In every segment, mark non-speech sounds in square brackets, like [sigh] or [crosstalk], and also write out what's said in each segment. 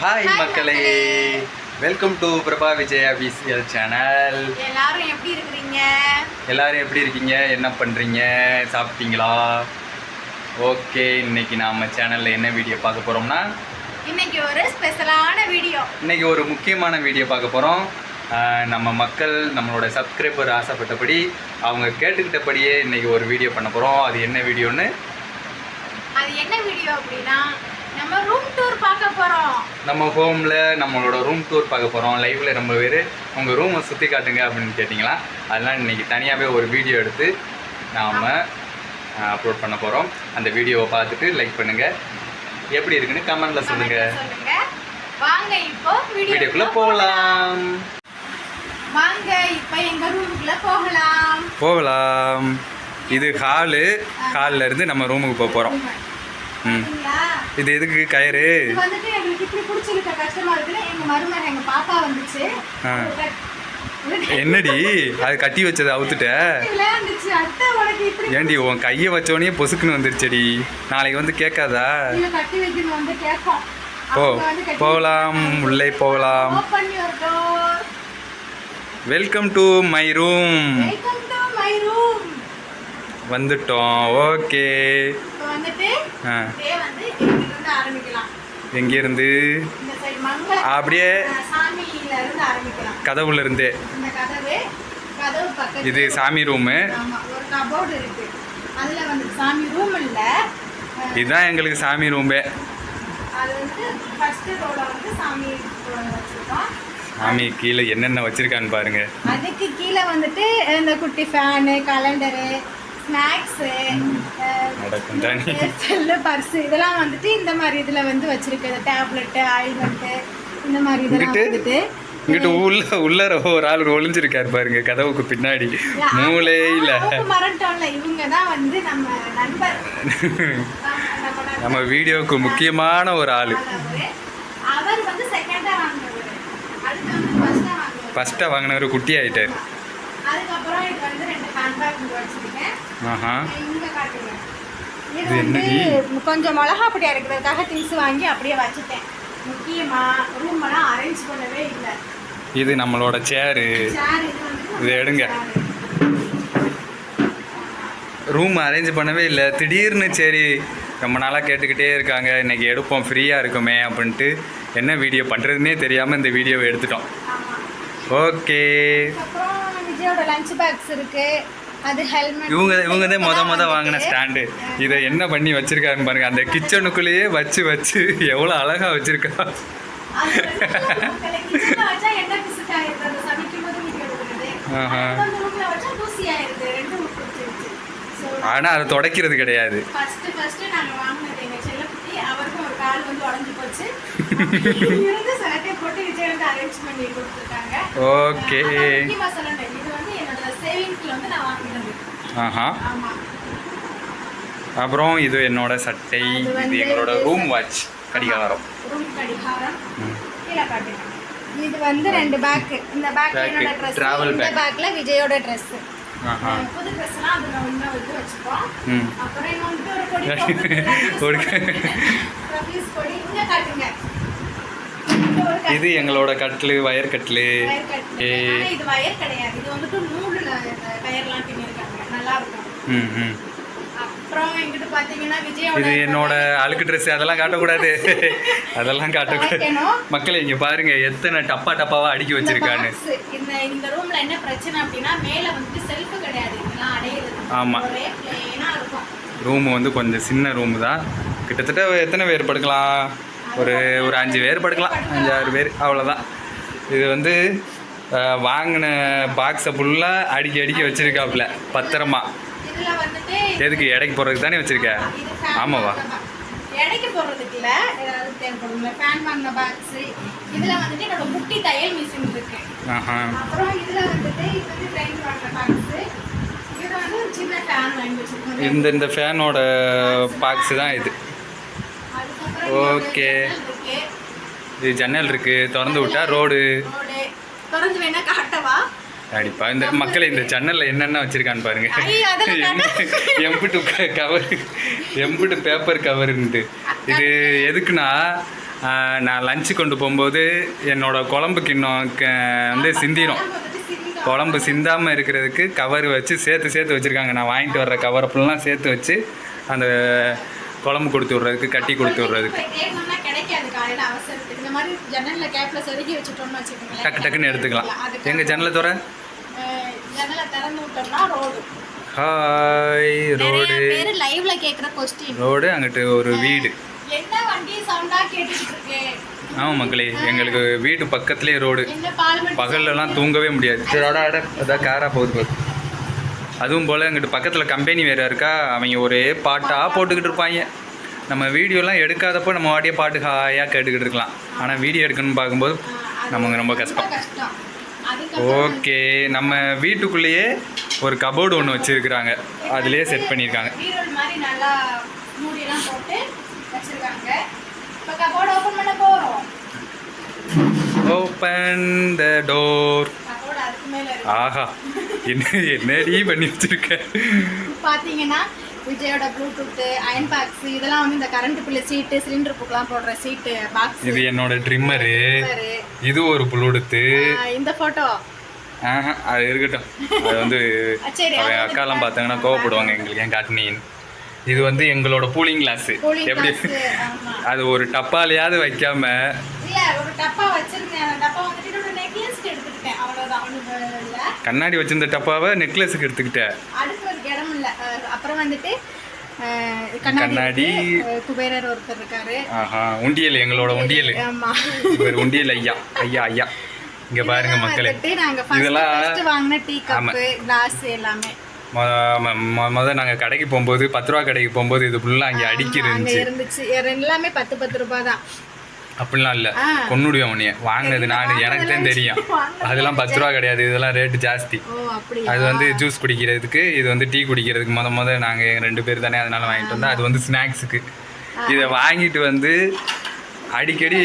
Hi மக்களே. Welcome to Prabha Vijay official channel எல்லாரும் எப்படி இருக்கிறீங்க? எல்லாரும் எப்படி இருக்கீங்க? என்ன பண்ணுறீங்க சாப்பிட்டீங்களா? ஓகே இன்னைக்கு நாம சேனலில் என்ன வீடியோ பார்க்க போகிறோம்னா இன்னைக்கு ஒரு ஸ்பெஷலான வீடியோ இன்னைக்கு ஒரு முக்கியமான வீடியோ பார்க்க போகிறோம் நம்ம மக்கள் நம்மளோட சப்ஸ்கிரைபர் ஆசைப்பட்டபடி அவங்க கேட்டுக்கிட்டபடியே இன்னைக்கு ஒரு வீடியோ பண்ண போகிறோம் அது என்ன வீடியோன்னு அது என்ன வீடியோ அப்படின்னா நம்ம ரூம் டூர் பார்க்க போறோம். நம்ம ஹோமில் நம்மளோட ரூம் டூர் பார்க்க போகிறோம் லைவில் ரொம்ப பேர் உங்கள் ரூமை சுற்றி காட்டுங்க அப்படின்னு கேட்டிங்களா? அதெல்லாம் இன்றைக்கி தனியாகவே ஒரு வீடியோ எடுத்து நாம் அப்லோட் பண்ண போகிறோம் அந்த வீடியோவை பார்த்துட்டு லைக் பண்ணுங்கள் எப்படி இருக்குன்னு கமெண்டில் சொல்லுங்க. வாங்க இப்போ வீடியோக்குள்ளே போகலாம். வாங்க இப்போ எங்க ரூமுக்குள்ள போகலாம். போகலாம். இது ஹாலு ஹாலில் இருந்து நம்ம ரூமுக்கு போக போகிறோம்? இது எதுக்கு கயிறு? வந்துட்டு எங்களுக்கு இப்படி பிடிச்சிருக்க கஷ்டமா இருக்குன்னு எங்க மருமகன் எங்க பாப்பா வந்துச்சு. ஆ. ஒரு என்னடி? அது கட்டி வச்சதை அவுத்துட்ட? விளையாண்டுச்சு. அத்தை உனக்கு இப்படி ஏண்டி உன் கையை வச்சோடனே பொசுக்குன்னு வந்துருச்சடி. நாளைக்கு வந்து கேட்காதா? இல்ல கட்டி வைக்கணும் வந்து கேட்போம். போ போகலாம். உள்ளே போகலாம். Welcome to my room welcome to my room வந்துட்டோம் ஓகே இப்போ வந்துட்டு ஆ டே வந்து இங்கிட்ட இருந்து ஆரம்பிக்கலாம். எங்கேருந்து? அப்படியே கதவுல இருந்தே இது சாமி ரூமு இதுதான் எங்களுக்கு சாமி ரூமே அது வந்து ஃபர்ஸ்ட் ரோல வந்து சாமி அஹ், வச்சிருக்கோம். சாமி கீழே என்னென்ன வச்சிருக்கான்னு பாருங்க. அதுக்கு கீழே வந்துட்டு இந்த குட்டி fan calendar snacks cell purse இதெல்லாம் வந்துட்டு இந்த மாதிரி இதில் வந்து வச்சிருக்குது டேப்லெட்டு ஆயில்மெண்ட்டு இந்த மாதிரி இதெல்லாம்? வந்துட்டு இங்கிட்டு உள்ள உள்ளர ஒரு ஆள் ஒளிஞ்சிருக்காரு பாருங்க கதவுக்கு பின்னாடி. தான் வந்து நம்ம வீடியோவுக்கு முக்கியமான ஒரு ஆள். அவரு. அவர் வந்து செகண்டா வாங்குறவர் அடுத்து வந்து ஃபர்ஸ்டா வாங்கினவர். குட்டி ஆயிட்டார் அதுக்கப்புறம் இது வந்து ரெண்டு ஹேண்ட்பேக் இங்க வச்சிருக்கேன் ஆஹா. இது வந்து? கொஞ்சம் மிளகா பொடி அரைக்கிறதுக்காக திங்ஸ் வாங்கி அப்படியே வச்சுட்டேன். முக்கியமா ரூம் எல்லாம் அரேஞ்ச் பண்ணவே இல்லை. இது நம்மளோட சேரு இது எடுங்க. ரூம் அரேஞ்ச் பண்ணவே இல்லை. திடீர்னு சரி ரொம்ப நாளாக கேட்டுக்கிட்டே இருக்காங்க. இன்னைக்கு எடுப்போம் ஃப்ரீயாக இருக்குமே அப்படின்ட்டு என்ன வீடியோ பண்ணுறதுனே தெரியாமல் இந்த வீடியோவை எடுத்துட்டோம். ஓகே விஜயோட லஞ்ச் பேக்ஸ் இருக்கு. அது ஹெல்மெட் இவங்க இவங்க தான் மொத மொத வாங்கின ஸ்டாண்டு இதை என்ன பண்ணி வச்சிருக்காருன்னு பாருங்க. அந்த கிச்சனுக்குள்ளேயே வச்சு வச்சு எவ்வளோ அழகா வச்சிருக்கா. ஆனால் அதை துடைக்கிறது கிடையாது. ஓகே சேவிங்ஸ்ல வந்து நான் வாங்கினது ஆஹா. ஆமா. அப்புறம் இது என்னோட சட்டை இது எங்களோட ரூம் வாட்ச் கடிகாரம். ரூம் கடிகாரம். ம். கீழே காட்டுங்க இது வந்து ரெண்டு பேக் இந்த பேக் என்னோட ட்ரெஸ் இந்த bag. பேக்ல விஜயோட ட்ரெஸ் ஆஹா. புது ட்ரெஸ்லாம் அதுல ஒண்ணா வந்து வச்சுப்போம். அப்புறம் கொடி [laughs] ஒரு ரபீஸ் கொடி. இங்க காட்டுங்க. இது எங்களோட கட்லு வயர் கட்லு இது வயர் கிடையாது. இது வந்துட்டு நூலுல கயர்லாம் பின்னிருக்காங்க. நல்லா இருக்கும் இது என்னோட அழுக்கு ட்ரெஸ் அதெல்லாம் காட்டக்கூடாது. [laughs] அதெல்லாம் காட்டக்கூடாது. மக்களே இங்க பாருங்க எத்தனை டப்பா டப்பாவா அடுக்கி வச்சிருக்கான்னு. இந்த இந்த ரூம்ல என்ன பிரச்சனை அப்படின்னா மேல வந்து செல்ஃப் கிடையாது. இதெல்லாம் ஆமா. ரூம் வந்து கொஞ்சம் சின்ன ரூம் தான். கிட்டத்தட்ட எத்தனை பேர் படுக்கலாம்? ஒரு ஒரு அஞ்சு பேர் படுக்கலாம். அஞ்சு ஆறு பேர் அவ்வளோதான் இது வந்து வாங்கின பாக்ஸை ஃபுல்லாக அடுக்கி அடுக்கி வச்சிருக்காப்புல. பத்திரமா. எதுக்கு எடைக்கு போடுறதுக்கு தானே வச்சிருக்க? ஆமாவா. எடைக்கு போடுறதுக்கு இல்ல. ஏதாவது தேவைப்படும்ல ஃபேன் வாங்கின பாக்ஸ் இதுல வந்துட்டு என்னோட குட்டி தையல் மிஷின் இருக்கு. அப்புறம் இதுல வந்துட்டு இது வந்து ட்ரெயின் வாங்கின பாக்ஸ் இது வந்து ஒரு சின்ன ஃபேன் வாங்கி வச்சிருக்கோம். இந்த இந்த ஃபேனோட பாக்ஸ் தான் இது. ஜன்னல் இருக்கு. இது ஜன்னல் இருக்குது திறந்து விட்டா ரோடு. திறந்து வேணா காட்டவா? அடிப்பா இந்த மக்களை இந்த ஜன்னலில் என்னென்ன வச்சிருக்கான்னு பாருங்க. [laughs] எம்புட்டு கவர் எம்புட்டு பேப்பர் கவருன்ட்டு. இது எதுக்குன்னா நான் லஞ்சு கொண்டு போகும்போது என்னோட குழம்பு கிண்ணம் க- வந்து சிந்திடும். குழம்பு சிந்தாமல் இருக்கிறதுக்கு கவர் வச்சு சேர்த்து சேர்த்து வச்சுருக்காங்க. நான் வாங்கிட்டு வர்ற கவரை ஃபுல்லாக சேர்த்து வச்சு அந்த குழம்பு கொடுத்து விட்றதுக்கு கட்டி கொடுத்து விட்றதுக்கு. டக்கு டக்குன்னு எடுத்துக்கலாம். எங்கள் ஜன்னலை துற? Hi road. ரோடு. அங்கிட்டு ஒரு வீடு. என்ன வண்டி சவுண்டா கேட்டுட்டு இருக்கு ஆமாம் மக்களே எங்களுக்கு வீட்டு பக்கத்துலேயே ரோடு. பகல்லலாம் தூங்கவே முடியாது. அதான் காராக போகுது. அதுவும் போல் எங்கிட்ட பக்கத்தில் கம்பெனி வேறு இருக்கா அவங்க ஒரே பாட்டாக போட்டுக்கிட்டு இருப்பாங்க. நம்ம வீடியோலாம் எடுக்காதப்போ நம்ம வாட்டியே பாட்டு ஹாயாக கேட்டுக்கிட்டு இருக்கலாம். ஆனால் வீடியோ எடுக்கணும்னு பார்க்கும்போது நமக்கு ரொம்ப கஷ்டம். ஓகே நம்ம வீட்டுக்குள்ளேயே ஒரு கபோர்டு ஒன்று வச்சுருக்குறாங்க. அதுலேயே செட் பண்ணியிருக்காங்க. ஓப்பன் த டோர் ஆஹா. என்ன என்னடி பண்ணி வச்சிருக்க? பாத்தீங்கன்னா விஜயோட ப்ளூடூத் அயன் பாக்ஸ் இதெல்லாம் வந்து இந்த கரண்ட் பில்லு சீட்டு சிலிண்டர் புக்கெல்லாம் போடுற சீட்டு பாக்ஸ் இது என்னோட ட்ரிம்மரு இது ஒரு புழுடுத்து இந்த போட்டோ ஆஹா அது இருக்கட்டும். அது வந்து அக்காலாம் பார்த்தாங்கன்னா கோவப்படுவாங்க எங்களுக்கு ஏன் காட்டினீன்னு. இது வந்து எங்களோட கூலிங் கிளாஸ் எப்படி? அது ஒரு டப்பாலையாவது வைக்காம இல்ல ஒரு டப்பா வச்சிருந்தேன் அந்த டப்பா வந்துட்டு என்னோட நெக்லஸ்க்கு எடுத்துக்கிட்டேன் அவ்வளவுதான் ஒண்ணு இல்ல கண்ணாடி வச்சிருந்த டப்பாவை நெக்லஸுக்கு எடுத்துக்கிட்டேன் அடுக்கிறதுக்கு இடம் இல்ல. அஹ் அப்புறம் வந்துட்டு கண்ணாடி குபேரர் ஒருத்தர் இருக்காரு. ஆஹா உண்டியல் எங்களோட உண்டியல் ஆமா. இவர் உண்டியல் ஐயா ஐயா ஐயா. இங்க பாருங்க மக்களே. இதெல்லாம் வாங்கின டீ கிளாஸ் எல்லாமே. மொ- மொ- மொ- முத நாங்கள் கடைக்கு போகும்போது பத்து ரூபா கடைக்கு போகும்போது இது ஃபுல்லாக அங்கே அடிக்கி அங்க இருந்துச்சு. எல்லாமே பத்து பத்து ரூபாய் தான். அப்படிலாம் இல்லை. கொன்னுடுவேன் உன்னைய வாங்கினது நான் எனக்கு தான் தெரியும். [laughs] அதெல்லாம் பத்து ரூபா கிடையாது. இதெல்லாம் ரேட்டு ஜாஸ்தி. அது வந்து ஜூஸ் குடிக்கிறதுக்கு இது வந்து டீ குடிக்கிறதுக்கு முத முத நாங்கள் ரெண்டு பேர் தானே அதனால வாங்கிட்டு வந்தோம். அது வந்து ஸ்நாக்ஸுக்கு இதை வாங்கிட்டு வந்து அடிக்கடி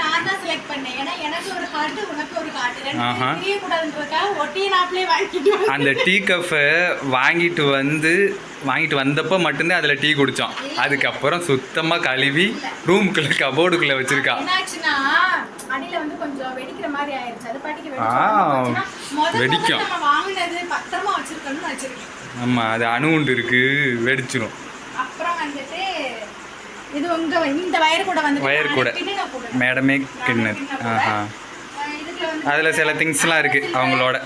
நான் தான் செலக்ட் பண்ணேன். ஏன்னா எனக்கு ஒரு ஹார்ட் உனக்கு ஒரு ஹார்ட் ரெண்டு ஆஹா. தெரிய கூடாதுன்றதுக்காக ஒட்டிய நாப்லயே வாங்கிட்டு வந்தேன். அந்த டீ கப்பை வாங்கிட்டு வந்து வாங்கிட்டு வந்தப்போ மட்டும்தான் அதில் டீ குடித்தோம் அதுக்கப்புறம் சுத்தமாக கழுவி ரூமுக்குள்ளே கபோர்டுக்குள்ளே வச்சுருக்கா. என்னாச்சுன்னா அடியில வந்து கொஞ்சம் வெடிக்கிற மாதிரி ஆயிருச்சு. அது பாட்டுக்கு ஆ, வெடிச்சு முதல்ல வெடிக்கும். நம்ம வாங்குனது பத்திரமா வச்சிருக்கணும்னு வச்சிருக்கேன். ஆமாம் அது அணுகுண்டு இருக்குது வெடிச்சிரும். அப்புறம் வந்துட்டு இது உங்க இந்த வயர் கூட வந்து Wire கூட. மேடமே கிண்ணது ஆஹா. அதில் சில திங்ஸ்லாம் இருக்குது அவங்களோட.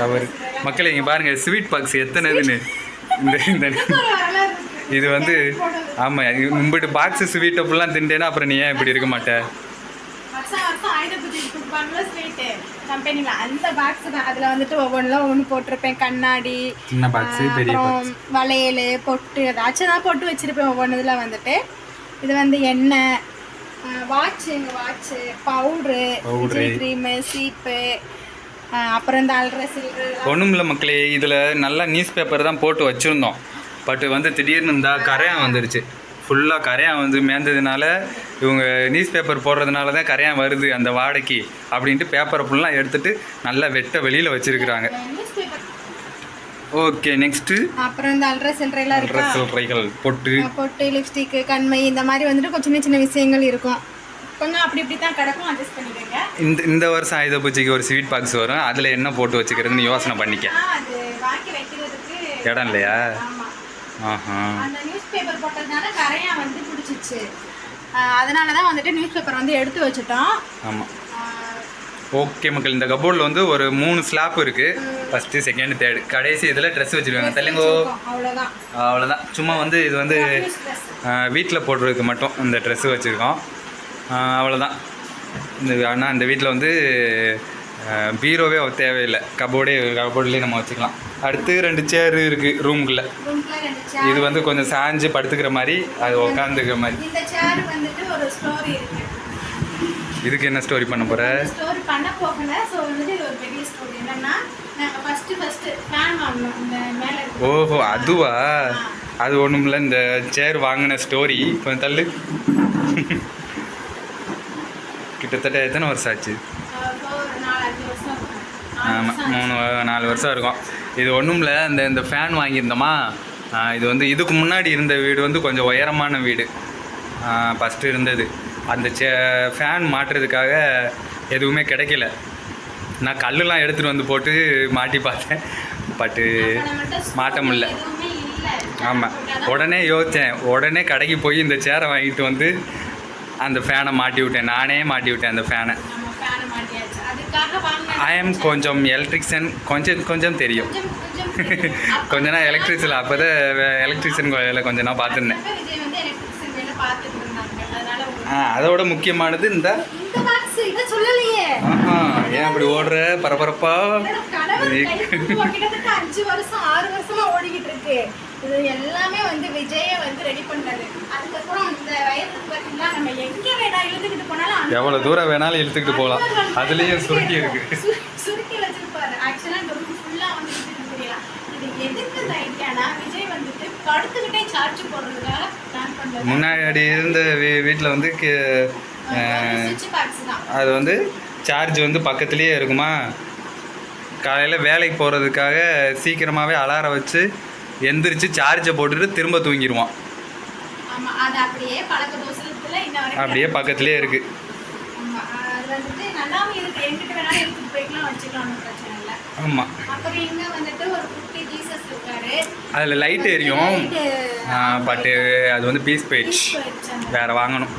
அவர் மக்கள் இங்கே பாருங்கள் ஸ்வீட் பாக்ஸ் எத்தனைதுன்னு. இந்த இந்த [laughs] இது வந்து ஆமாம் உங்கள்கிட்ட பாக்ஸு ஸ்வீட்டை ஃபுல்லாக திண்டேன்னா அப்புறம் நீ ஏன் இப்படி இருக்க மாட்டேன் கம்பெனியில் அந்த பாக்ஸ் தான். அதில் வந்துட்டு ஒவ்வொன்றும் ஒவ்வொன்று போட்டிருப்பேன். கண்ணாடி சின்ன பாக்ஸு பெரிய அப்புறம் வளையல் பொட்டு ஏதாச்சும் தான் போட்டு வச்சிருப்பேன் ஒவ்வொன்று இதில் வந்துட்டு. இது வந்து எண்ணெய் வாட்ச் எங்கள் வாட்ச்சு பவுட்ரு. க்ரீமு சீப்பு அப்புறம் இந்த அல்ற சில்ரு ஒன்றும் இல்லை மக்களே இதில் நல்லா நியூஸ் பேப்பர் தான் போட்டு வச்சுருந்தோம். பட் வந்து திடீர்னு இந்த கரையான் வந்துருச்சு. ஃபுல்லாக கரையான் வந்து மேய்ந்ததுனால இவங்க நியூஸ் பேப்பர் போடுறதுனால தான் கரையான் வருது அந்த வாடைக்கு அப்படின்ட்டு பேப்பரை ஃபுல்லாக எடுத்துட்டு நல்லா வெட்ட வெளியில் வச்சுருக்குறாங்க. ஓகே நெக்ஸ்ட்டு அப்புறம் இந்த அல்ற சில்லறைலாம் இருக்கா? சில்லறைகள் பொட்டு. பொட்டு லிப்ஸ்டிக்கு கண்மை இந்த மாதிரி வந்துட்டு கொஞ்சம் சின்ன சின்ன விஷயங்கள் இருக்கும். கொஞ்சம் அப்படி இப்படி தான் கிடக்கும் அட்ஜஸ்ட் பண்ணிக்கோங்க. இந்த இந்த வருஷம் ஆயுத பூஜைக்கு ஒரு ஸ்வீட் பாக்ஸ் வரும். அதில் என்ன போட்டு வச்சுக்கிறதுன்னு யோசனை பண்ணிக்க. இடம் இல்லையா? அந்த நியூஸ் பேப்பர் போட்டதுனால கரையா வந்து பிடிச்சிச்சு. அதனால தான் வந்துட்டு நியூஸ் பேப்பர் வந்து எடுத்து வச்சுட்டோம். ஆமாம் ஓகே மக்கள் இந்த கபோர்டில் வந்து ஒரு மூணு ஸ்லாப் இருக்குது ஃபஸ்ட்டு செகண்ட் தேர்டு கடைசி இதில் ட்ரெஸ் வச்சுருக்காங்க. தெலுங்கோ. அவ்வளோதான் சும்மா வந்து இது வந்து. வீட்டில் போடுறதுக்கு மட்டும் இந்த ட்ரெஸ்ஸு வச்சுருக்கோம். அவ்வளோதான் இந்த ஆனால் இந்த வீட்டில் வந்து பீரோவே தேவையில்லை. கபோர்டே கபோர்ட்லேயே நம்ம வச்சுக்கலாம். அடுத்து ரெண்டு சேர் இருக்குது chair. இது வந்து கொஞ்சம் சாஞ்சு படுத்துக்கிற மாதிரி அது உட்காந்துக்கிற மாதிரி. இதுக்கு என்ன ஸ்டோரி பண்ண போகிற ஸ்டோரி பண்ண போகல ஸோ வந்துட்டு இது ஒரு பெரிய ஸ்டோரி என்னன்னா நாங்கள் ஃபர்ஸ்ட் ஃபர்ஸ்ட் ஃபேன் வாங்கினோம் இந்த மேலே ஓஹோ அதுவா? அது ஒன்றும் இல்லை இந்த சேர் வாங்கின ஸ்டோரி கொஞ்சம் தள்ளு. கிட்டத்தட்ட எத்தனை வருஷம் ஆச்சு அப்போ ஒரு நாலு அஞ்சு வருஷம் இருக்கும். நாலு ஆமாம் மூணு நாலு வருஷம் இருக்கும். இது ஒன்றும் இல்லை இந்த இந்த ஃபேன் வாங்கியிருந்தோமா? இது வந்து இதுக்கு முன்னாடி இருந்த வீடு வந்து கொஞ்சம் உயரமான வீடு. ஃபஸ்ட்டு இருந்தது. அந்த சே ஃபேன் மாட்டுறதுக்காக எதுவுமே கிடைக்கல. நான் கல்லுலாம் எடுத்துகிட்டு வந்து போட்டு மாட்டி பார்த்தேன். பட்டு மாட்ட இல்ல. ஆமாம் உடனே யோசித்தேன் உடனே கடைக்கு போய் இந்த சேரை வாங்கிட்டு வந்து அந்த ஃபேனை மாட்டி விட்டேன். நானே மாட்டி விட்டேன் அந்த ஃபேனை அதுக்காக வாங்கின ஐ எம் கொஞ்சம் எலக்ட்ரிக்ஷன் கொஞ்சம் கொஞ்சம் தெரியும். கொஞ்ச நாள் எலக்ட்ரிஷியன் அப்போ தான் எலக்ட்ரிஷியன் வேலை கொஞ்ச நாள் பார்த்துருந்தேன் ஆ அதோட முக்கியமானது இந்த ஆஹா ஏன் அப்படி ஓடுற? பரபரப்பா? அஞ்சு வருஷம் ஆறு வருஷமா ஓடிக்கிட்டு இருக்கு. இது எல்லாமே வந்து விஜய வந்து ரெடி பண்ணது அதுக்கப்புறம் இந்த பார்த்தீங்கன்னா நம்ம எங்க வேணா இழுத்துக்கிட்டு போனாலும் அந்த எவ்வளோ தூரம் வேணாலும் இழுத்துக்கிட்டு போகலாம். அதுலேயும் சுருக்கி இருக்கு. சு- சுருக்கி வச்சிருப்பாரு. ஆக்சுவலா இந்த ரூம் ஃபுல்லா வந்து இழுத்துக்கிட்டு தெரியலாம் இது எதுக்கு இந்த ஐடியானா விஜய் வந்துட்டு படுத்துக்கிட்டே சார்ஜ் போடுறதுக்காக பிளான் பண்ணது முன்னாடி இருந்த வீட்டில் வந்து அது வந்து சார்ஜ் வந்து பக்கத்துலேயே இருக்குமா? காலையில் வேலைக்கு போகிறதுக்காக சீக்கிரமாகவே அலாரம் வச்சு எந்திரிச்சு சார்ஜை போட்டுட்டு திரும்ப தூங்கிடுவான் அது அப்படியே பழக்க அப்படியே பக்கத்துலேயே இருக்குது ஆமாம் அதில் லைட் எரியும். பட்டு அது வந்து பீஸ் போயிடுச்சு. அந்த- வேறு வாங்கணும்.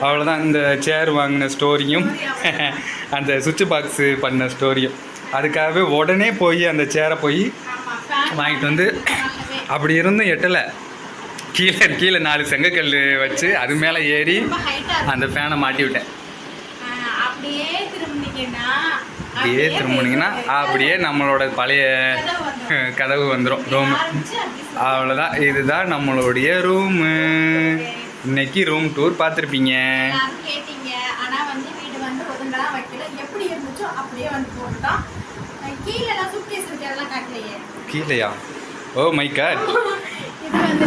அவ்வளோ அவ்வளோதான் இந்த சேர் வாங்கின ஸ்டோரியும் அந்த சுவிட்ச் பாக்ஸு பண்ண ஸ்டோரியும் அதுக்காகவே உடனே போய் அந்த சேரை போய் வாங்கிட்டு வந்து அப்படி இருந்தும் எட்டலை. கீழே கீழே நாலு செங்கக்கல் வச்சு அது மேலே ஏறி அந்த ஃபேனை மாட்டி விட்டேன். அப்படியே திரும்பினீங்கன்னா அப்படியே நம்மளோட பழைய கதவு வந்துடும் ரூமு. அவ்வளோதான் இதுதான் நம்மளுடைய ரூமு இன்னைக்கு ரூம் டூர் பார்த்துருப்பீங்க. கீழேயா? ஓ மை காட் இது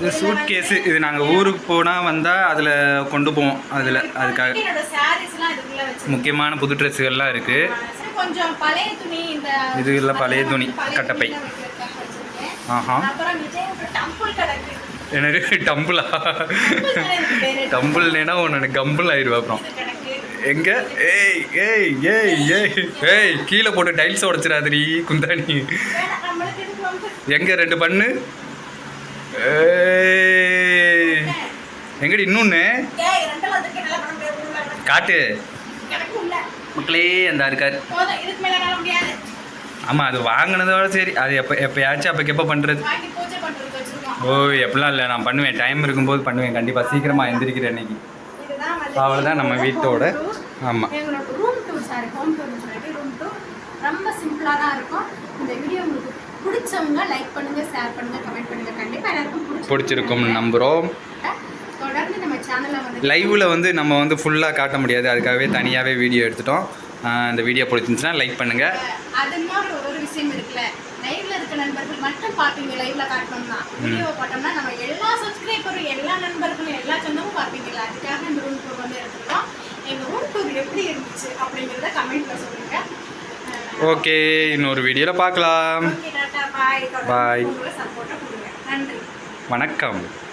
இது சூட் கேஸு இது நாங்கள் ஊருக்கு போனால் வந்தால் அதில் கொண்டு போவோம். அதில் அதுக்காக. முக்கியமான புது ட்ரெஸ்ஸுகள்லாம் இருக்குது பழைய துணி இது இல்லை பழைய துணி, கட்டப்பை. ஆஹா. எனக்கு டம்புளா? Temple டம்புள்னா ஒன்று கம்புள் ஆயிடுவா அப்புறம். எங்கே எங்க? ஏய் ஏய் ஏய் ஏய் ஏய் கீழே போட்டு டைல்ஸ் உடச்சிடாதடி குந்தாணி வேணாம், நம்மளுக்கு இதுக்கு வந்து எங்க ரெண்டு பண்ணு? எங்கடி இன்னொன்று. காட்டு. மக்களே அந்த இருக்காரு. ஆமாம் அது வாங்கினதோட சரி. அது எப்போ எப்போயாச்சும் அப்போ எப்போ பண்ணுறது. ஓ எப்படிலாம் இல்லை நான் பண்ணுவேன். டைம் இருக்கும்போது பண்ணுவேன். கண்டிப்பாக சீக்கிரமாக எந்திரிக்கிறேன் இன்னைக்கு. வந்து அவ்வளோதான் நம்ம வீட்டோட. ஆமாம் ரொம்ப சிம்பிளாக தான் இருக்கும். இந்த வீடியோ உங்களுக்கு பிடிச்சவங்க லைக் பண்ணுங்க ஷேர் பண்ணுங்க கமெண்ட் பண்ணுங்க. கண்டிப்பாக எல்லாருக்கும் பிடிச்சிருக்கும். நம்புகிறோம் தொடர்ந்து நம்ம சேனலை வந்து லைவில் வந்து நம்ம வந்து ஃபுல்லாக காட்ட முடியாது. அதுக்காகவே தனியாகவே வீடியோ எடுத்துட்டோம். இந்த வீடியோ பிடிச்சிருந்துச்சுன்னா லைக் பண்ணுங்கள் அது மாதிரி ஒரு விஷயம் இருக்குல்ல. லைவ்ல இருக்க நண்பர்கள் மட்டும் பார்ப்பீங்க லைவ்ல காட்டணும்னா. வீடியோ போட்டோம்னா நம்ம எல்லா சப்ஸ்கிரைபரும் எல்லா நண்பர்களும் எல்லா சொந்தமும் பார்ப்பீங்கல்ல அதுக்காக இந்த ரூம் டூர் வந்து எடுத்துக்கிறோம் எங்க ரூம் டூர் எப்படி இருந்துச்சு அப்படிங்கிறத கமெண்ட்ல சொல்லுங்க. ஓகே இன்னொரு வீடியோவில் பார்க்கலாம். பாய். நன்றி. வணக்கம்.